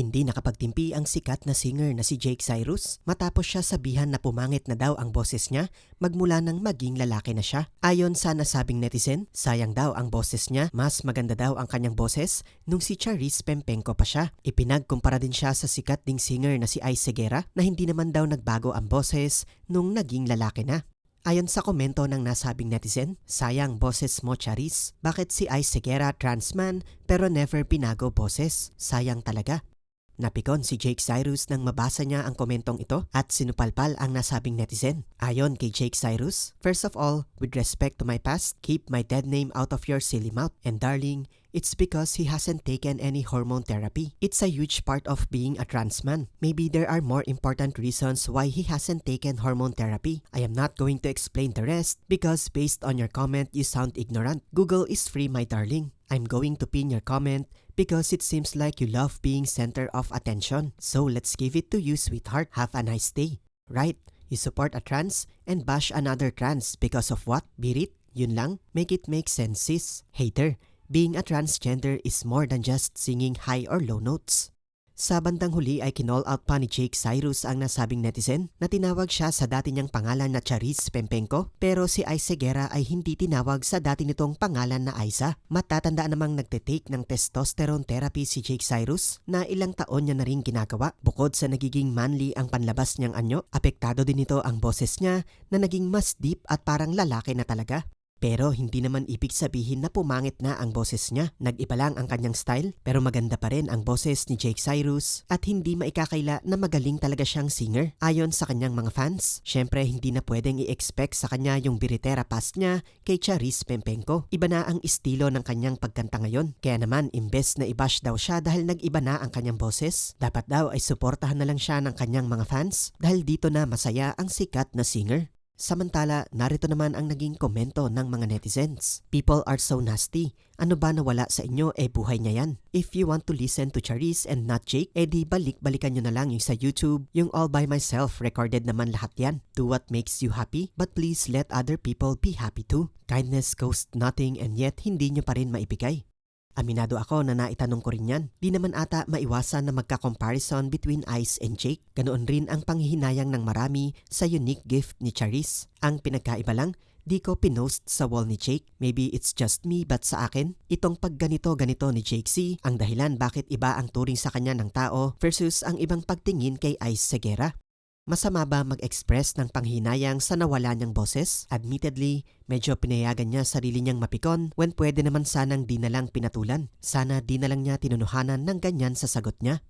Hindi nakapagtimpi ang sikat na singer na si Jake Cyrus matapos siya sabihan na pumangit na daw ang boses niya magmula nang maging lalaki na siya. Ayon sa nasabing netizen, sayang daw ang boses niya, mas maganda daw ang kanyang boses nung si Charis Pempenko pa siya. Ipinagkumpara din siya sa sikat ding singer na si Ice Segura na hindi naman daw nagbago ang boses nung naging lalaki na. Ayon sa komento ng nasabing netizen, sayang boses mo Charis. Bakit si Ice Segura trans man pero never pinago boses? Sayang talaga. Napikon si Jake Cyrus nang mabasa niya ang komentong ito at sinupalpal ang nasabing netizen. Ayon kay Jake Cyrus, First of all, with respect to my past, keep my dead name out of your silly mouth. And darling, it's because he hasn't taken any hormone therapy. It's a huge part of being a trans man. Maybe there are more important reasons why he hasn't taken hormone therapy. I am not going to explain the rest because based on your comment, you sound ignorant. Google is free, my darling. I'm going to pin your comment because it seems like you love being center of attention. So let's give it to you, sweetheart. Have a nice day. Right? You support a trans and bash another trans because of what? Birit? Yun lang? Make it make sense, sis. Hater, being a transgender is more than just singing high or low notes. Sa bandang huli ay kinall out pa ni Jake Cyrus ang nasabing netizen na tinawag siya sa dati niyang pangalan na Charis Pempenko pero si Ice Segura ay hindi tinawag sa dati nitong pangalan na Aiza. Matatandaan namang nagtitake ng testosterone therapy si Jake Cyrus na ilang taon niya na rin ginagawa. Bukod sa nagiging manly ang panlabas niyang anyo, apektado din nito ang boses niya na naging mas deep at parang lalaki na talaga. Pero hindi naman ibig sabihin na pumangit na ang boses niya. Nag-iba lang ang kanyang style pero maganda pa rin ang boses ni Jake Cyrus at hindi maikakaila na magaling talaga siyang singer. Ayon sa kanyang mga fans, syempre hindi na pwedeng i-expect sa kanya yung biritera past niya kay Charis Pempenko. Iba na ang estilo ng kanyang pagkanta ngayon. Kaya naman imbes na i-bash daw siya dahil nag-iba na ang kanyang boses, dapat daw ay suportahan na lang siya ng kanyang mga fans dahil dito na masaya ang sikat na singer. Samantala, narito naman ang naging komento ng mga netizens. People are so nasty. Ano ba nawala sa inyo eh buhay niya yan? If you want to listen to Charis and not Jake, eh di balik-balikan nyo na lang yung sa YouTube. Yung all by myself, recorded naman lahat yan. Do what makes you happy, but please let other people be happy too. Kindness costs nothing and yet hindi nyo pa rin maibigay. Aminado ako na naitanong ko rin yan. Di naman ata maiwasan na magka-comparison between Ice and Jake. Ganoon rin ang panghihinayang ng marami sa unique gift ni Charis. Ang pinagkaiba lang, di ko pinost sa wall ni Jake. Maybe it's just me but sa akin, itong pagganito-ganito ni Jake C ang dahilan bakit iba ang turing sa kanya ng tao versus ang ibang pagtingin kay Ice Segura. Masama ba mag-express ng panghinayang sa nawala niyang boses? Admittedly, medyo pinayagan niya sarili niyang mapikon when pwede naman sanang di na lang pinatulan. Sana di na lang niya tinunuhanan ng ganyan sa sagot niya.